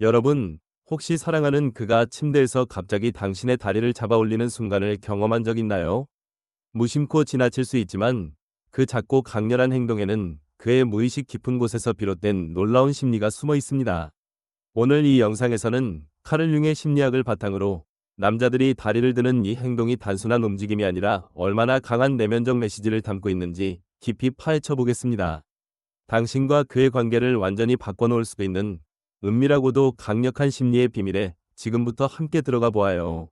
여러분, 혹시 사랑하는 그가 침대에서 갑자기 당신의 다리를 잡아 올리는 순간을 경험한 적 있나요? 무심코 지나칠 수 있지만 그 작고 강렬한 행동에는 그의 무의식 깊은 곳에서 비롯된 놀라운 심리가 숨어 있습니다. 오늘 이 영상에서는 카를 융의 심리학을 바탕으로 남자들이 다리를 드는 이 행동이 단순한 움직임이 아니라 얼마나 강한 내면적 메시지를 담고 있는지 깊이 파헤쳐 보겠습니다. 당신과 그의 관계를 완전히 바꿔놓을 수도 있는 은밀하고도 강력한 심리의 비밀에 지금부터 함께 들어가 보아요.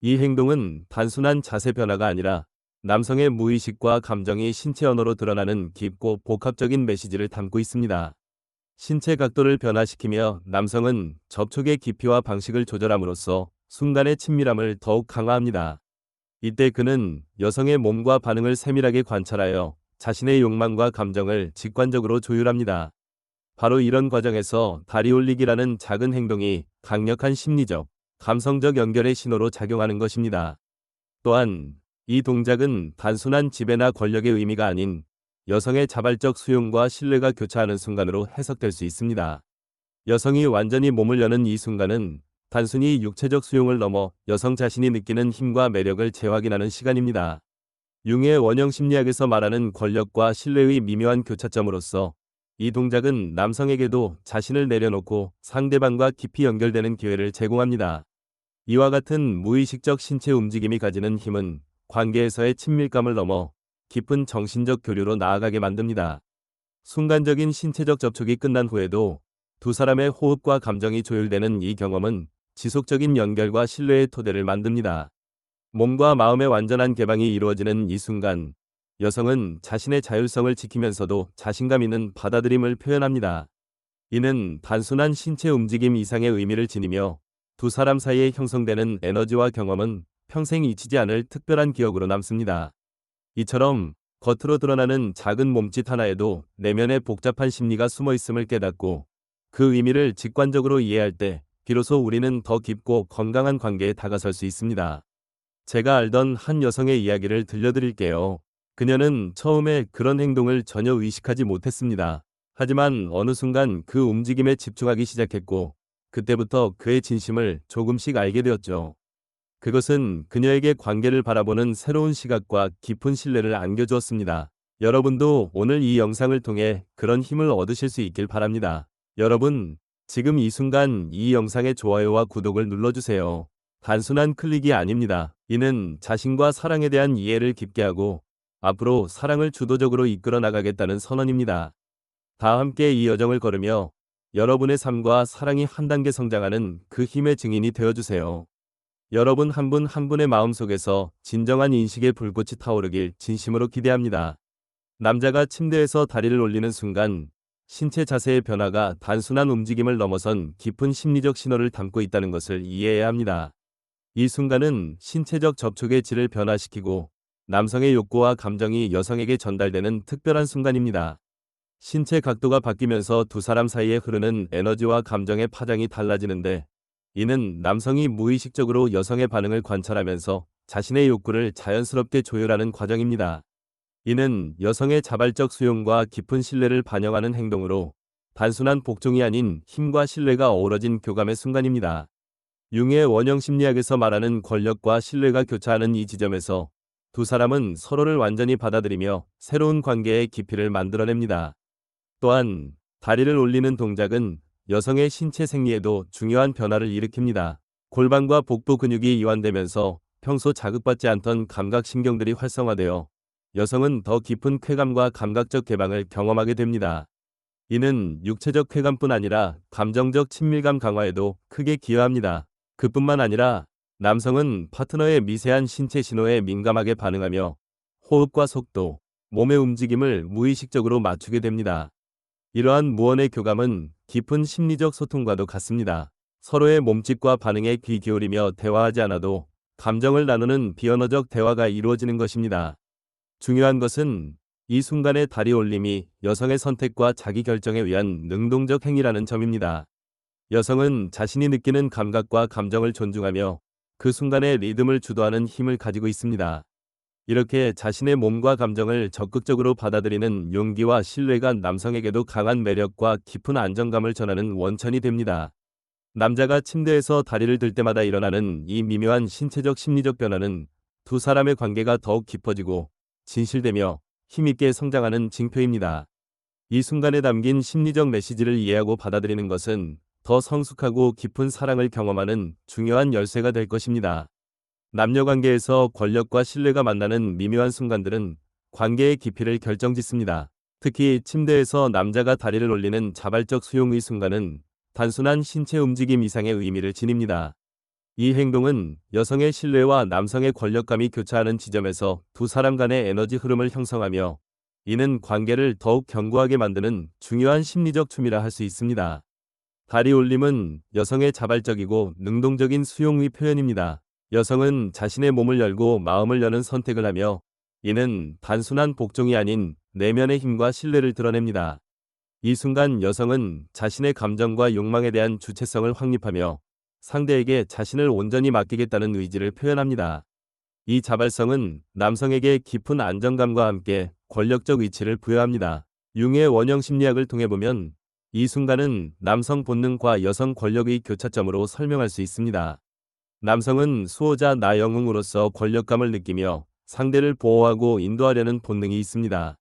이 행동은 단순한 자세 변화가 아니라 남성의 무의식과 감정이 신체 언어로 드러나는 깊고 복합적인 메시지를 담고 있습니다. 신체 각도를 변화시키며 남성은 접촉의 깊이와 방식을 조절함으로써 순간의 친밀함을 더욱 강화합니다. 이때 그는 여성의 몸과 반응을 세밀하게 관찰하여 자신의 욕망과 감정을 직관적으로 조율합니다. 바로 이런 과정에서 다리 올리기라는 작은 행동이 강력한 심리적, 감성적 연결의 신호로 작용하는 것입니다. 또한 이 동작은 단순한 지배나 권력의 의미가 아닌 여성의 자발적 수용과 신뢰가 교차하는 순간으로 해석될 수 있습니다. 여성이 완전히 몸을 여는 이 순간은 단순히 육체적 수용을 넘어 여성 자신이 느끼는 힘과 매력을 재확인하는 시간입니다. 융의 원형 심리학에서 말하는 권력과 신뢰의 미묘한 교차점으로서 이 동작은 남성에게도 자신을 내려놓고 상대방과 깊이 연결되는 기회를 제공합니다. 이와 같은 무의식적 신체 움직임이 가지는 힘은 관계에서의 친밀감을 넘어 깊은 정신적 교류로 나아가게 만듭니다. 순간적인 신체적 접촉이 끝난 후에도 두 사람의 호흡과 감정이 조율되는 이 경험은 지속적인 연결과 신뢰의 토대를 만듭니다. 몸과 마음의 완전한 개방이 이루어지는 이 순간, 여성은 자신의 자율성을 지키면서도 자신감 있는 받아들임을 표현합니다. 이는 단순한 신체 움직임 이상의 의미를 지니며 두 사람 사이에 형성되는 에너지와 경험은 평생 잊히지 않을 특별한 기억으로 남습니다. 이처럼 겉으로 드러나는 작은 몸짓 하나에도 내면의 복잡한 심리가 숨어 있음을 깨닫고 그 의미를 직관적으로 이해할 때 비로소 우리는 더 깊고 건강한 관계에 다가설 수 있습니다. 제가 알던 한 여성의 이야기를 들려드릴게요. 그녀는 처음에 그런 행동을 전혀 의식하지 못했습니다. 하지만 어느 순간 그 움직임에 집중하기 시작했고, 그때부터 그의 진심을 조금씩 알게 되었죠. 그것은 그녀에게 관계를 바라보는 새로운 시각과 깊은 신뢰를 안겨주었습니다. 여러분도 오늘 이 영상을 통해 그런 힘을 얻으실 수 있길 바랍니다. 여러분, 지금 이 순간 이 영상의 좋아요와 구독을 눌러주세요. 단순한 클릭이 아닙니다. 이는 자신과 사랑에 대한 이해를 깊게 하고 앞으로 사랑을 주도적으로 이끌어 나가겠다는 선언입니다. 다 함께 이 여정을 걸으며 여러분의 삶과 사랑이 한 단계 성장하는 그 힘의 증인이 되어주세요. 여러분 한분한 분의 마음속에서 진정한 인식의 불꽃이 타오르길 진심으로 기대합니다. 남자가 침대에서 다리를 올리는 순간 신체 자세의 변화가 단순한 움직임을 넘어선 깊은 심리적 신호를 담고 있다는 것을 이해해야 합니다. 이 순간은 신체적 접촉의 질을 변화시키고 남성의 욕구와 감정이 여성에게 전달되는 특별한 순간입니다. 신체 각도가 바뀌면서 두 사람 사이에 흐르는 에너지와 감정의 파장이 달라지는데 이는 남성이 무의식적으로 여성의 반응을 관찰하면서 자신의 욕구를 자연스럽게 조율하는 과정입니다. 이는 여성의 자발적 수용과 깊은 신뢰를 반영하는 행동으로 단순한 복종이 아닌 힘과 신뢰가 어우러진 교감의 순간입니다. 융의 원형 심리학에서 말하는 권력과 신뢰가 교차하는 이 지점에서 두 사람은 서로를 완전히 받아들이며 새로운 관계의 깊이를 만들어냅니다. 또한 다리를 올리는 동작은 여성의 신체 생리에도 중요한 변화를 일으킵니다. 골반과 복부 근육이 이완되면서 평소 자극받지 않던 감각신경들이 활성화되어 여성은 더 깊은 쾌감과 감각적 개방을 경험하게 됩니다. 이는 육체적 쾌감뿐 아니라 감정적 친밀감 강화에도 크게 기여합니다. 그뿐만 아니라 남성은 파트너의 미세한 신체 신호에 민감하게 반응하며 호흡과 속도, 몸의 움직임을 무의식적으로 맞추게 됩니다. 이러한 무언의 교감은 깊은 심리적 소통과도 같습니다. 서로의 몸짓과 반응에 귀 기울이며 대화하지 않아도 감정을 나누는 비언어적 대화가 이루어지는 것입니다. 중요한 것은 이 순간의 다리 올림이 여성의 선택과 자기 결정에 의한 능동적 행위라는 점입니다. 여성은 자신이 느끼는 감각과 감정을 존중하며 그 순간의 리듬을 주도하는 힘을 가지고 있습니다. 이렇게 자신의 몸과 감정을 적극적으로 받아들이는 용기와 신뢰가 남성에게도 강한 매력과 깊은 안정감을 전하는 원천이 됩니다. 남자가 침대에서 다리를 들 때마다 일어나는 이 미묘한 신체적 심리적 변화는 두 사람의 관계가 더욱 깊어지고 진실되며 힘있게 성장하는 징표입니다. 이 순간에 담긴 심리적 메시지를 이해하고 받아들이는 것은 더 성숙하고 깊은 사랑을 경험하는 중요한 열쇠가 될 것입니다. 남녀 관계에서 권력과 신뢰가 만나는 미묘한 순간들은 관계의 깊이를 결정짓습니다. 특히 침대에서 남자가 다리를 올리는 자발적 수용의 순간은 단순한 신체 움직임 이상의 의미를 지닙니다. 이 행동은 여성의 신뢰와 남성의 권력감이 교차하는 지점에서 두 사람 간의 에너지 흐름을 형성하며 이는 관계를 더욱 견고하게 만드는 중요한 심리적 춤이라 할 수 있습니다. 다리 올림은 여성의 자발적이고 능동적인 수용의 표현입니다. 여성은 자신의 몸을 열고 마음을 여는 선택을 하며 이는 단순한 복종이 아닌 내면의 힘과 신뢰를 드러냅니다. 이 순간 여성은 자신의 감정과 욕망에 대한 주체성을 확립하며 상대에게 자신을 온전히 맡기겠다는 의지를 표현합니다. 이 자발성은 남성에게 깊은 안정감과 함께 권력적 위치를 부여합니다. 융의 원형 심리학을 통해 보면 이 순간은 남성 본능과 여성 권력의 교차점으로 설명할 수 있습니다. 남성은 수호자 나 영웅으로서 권력감을 느끼며 상대를 보호하고 인도하려는 본능이 있습니다.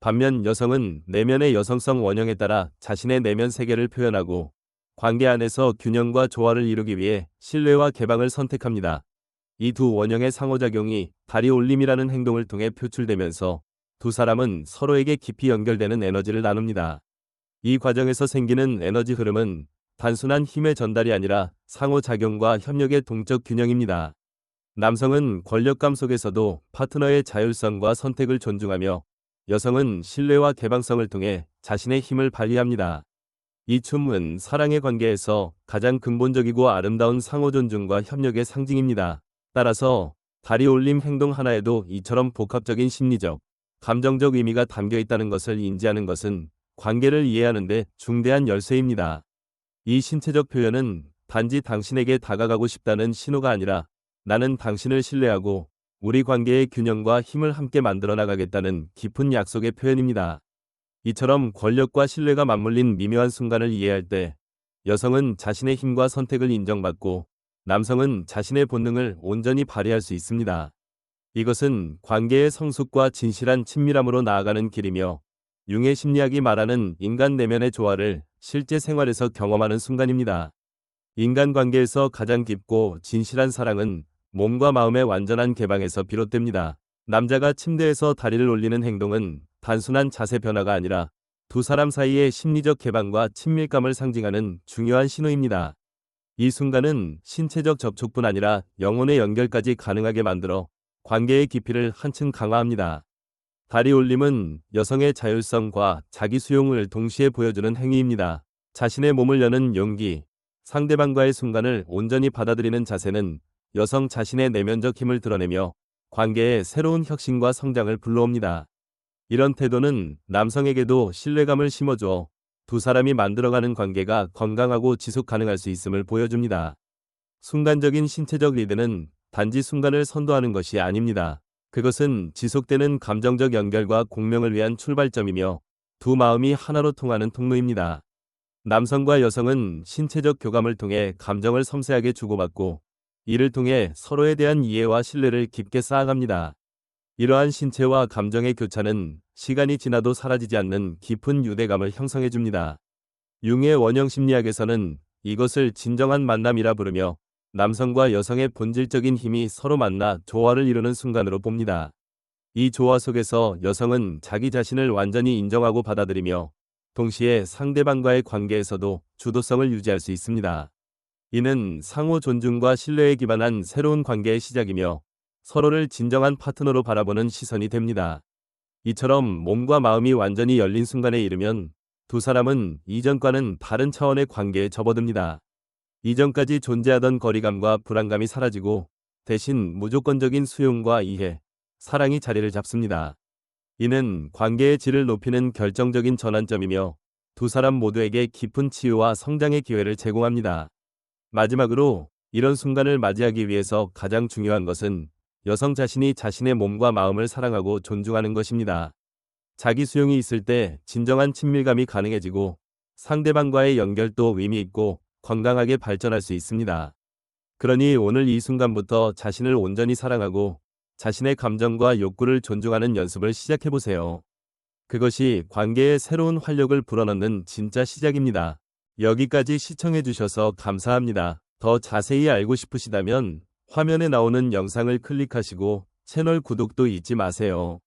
반면 여성은 내면의 여성성 원형에 따라 자신의 내면 세계를 표현하고 관계 안에서 균형과 조화를 이루기 위해 신뢰와 개방을 선택합니다. 이 두 원형의 상호작용이 다리 올림이라는 행동을 통해 표출되면서 두 사람은 서로에게 깊이 연결되는 에너지를 나눕니다. 이 과정에서 생기는 에너지 흐름은 단순한 힘의 전달이 아니라 상호작용과 협력의 동적 균형입니다. 남성은 권력감 속에서도 파트너의 자율성과 선택을 존중하며 여성은 신뢰와 개방성을 통해 자신의 힘을 발휘합니다. 이 춤은 사랑의 관계에서 가장 근본적이고 아름다운 상호 존중과 협력의 상징입니다. 따라서 다리 올림 행동 하나에도 이처럼 복합적인 심리적, 감정적 의미가 담겨 있다는 것을 인지하는 것은 관계를 이해하는데 중대한 열쇠입니다. 이 신체적 표현은 단지 당신에게 다가가고 싶다는 신호가 아니라 나는 당신을 신뢰하고 우리 관계의 균형과 힘을 함께 만들어 나가겠다는 깊은 약속의 표현입니다. 이처럼 권력과 신뢰가 맞물린 미묘한 순간을 이해할 때 여성은 자신의 힘과 선택을 인정받고 남성은 자신의 본능을 온전히 발휘할 수 있습니다. 이것은 관계의 성숙과 진실한 친밀함으로 나아가는 길이며 융의 심리학이 말하는 인간 내면의 조화를 실제 생활에서 경험하는 순간입니다. 인간관계에서 가장 깊고 진실한 사랑은 몸과 마음의 완전한 개방에서 비롯됩니다. 남자가 침대에서 다리를 올리는 행동은 단순한 자세 변화가 아니라 두 사람 사이의 심리적 개방과 친밀감을 상징하는 중요한 신호입니다. 이 순간은 신체적 접촉뿐 아니라 영혼의 연결까지 가능하게 만들어 관계의 깊이를 한층 강화합니다. 다리 올림은 여성의 자율성과 자기 수용을 동시에 보여주는 행위입니다. 자신의 몸을 여는 용기, 상대방과의 순간을 온전히 받아들이는 자세는 여성 자신의 내면적 힘을 드러내며 관계에 새로운 혁신과 성장을 불러옵니다. 이런 태도는 남성에게도 신뢰감을 심어줘 두 사람이 만들어가는 관계가 건강하고 지속 가능할 수 있음을 보여줍니다. 순간적인 신체적 리드는 단지 순간을 선도하는 것이 아닙니다. 그것은 지속되는 감정적 연결과 공명을 위한 출발점이며 두 마음이 하나로 통하는 통로입니다. 남성과 여성은 신체적 교감을 통해 감정을 섬세하게 주고받고 이를 통해 서로에 대한 이해와 신뢰를 깊게 쌓아갑니다. 이러한 신체와 감정의 교차는 시간이 지나도 사라지지 않는 깊은 유대감을 형성해 줍니다. 융의 원형 심리학에서는 이것을 진정한 만남이라 부르며 남성과 여성의 본질적인 힘이 서로 만나 조화를 이루는 순간으로 봅니다. 이 조화 속에서 여성은 자기 자신을 완전히 인정하고 받아들이며 동시에 상대방과의 관계에서도 주도성을 유지할 수 있습니다. 이는 상호 존중과 신뢰에 기반한 새로운 관계의 시작이며 서로를 진정한 파트너로 바라보는 시선이 됩니다. 이처럼 몸과 마음이 완전히 열린 순간에 이르면 두 사람은 이전과는 다른 차원의 관계에 접어듭니다. 이전까지 존재하던 거리감과 불안감이 사라지고 대신 무조건적인 수용과 이해, 사랑이 자리를 잡습니다. 이는 관계의 질을 높이는 결정적인 전환점이며 두 사람 모두에게 깊은 치유와 성장의 기회를 제공합니다. 마지막으로 이런 순간을 맞이하기 위해서 가장 중요한 것은 여성 자신이 자신의 몸과 마음을 사랑하고 존중하는 것입니다. 자기 수용이 있을 때 진정한 친밀감이 가능해지고 상대방과의 연결도 의미 있고 건강하게 발전할 수 있습니다. 그러니 오늘 이 순간부터 자신을 온전히 사랑하고 자신의 감정과 욕구를 존중하는 연습을 시작해 보세요. 그것이 관계에 새로운 활력을 불어넣는 진짜 시작입니다. 여기까지 시청해 주셔서 감사합니다. 더 자세히 알고 싶으시다면 화면에 나오는 영상을 클릭하시고 채널 구독도 잊지 마세요.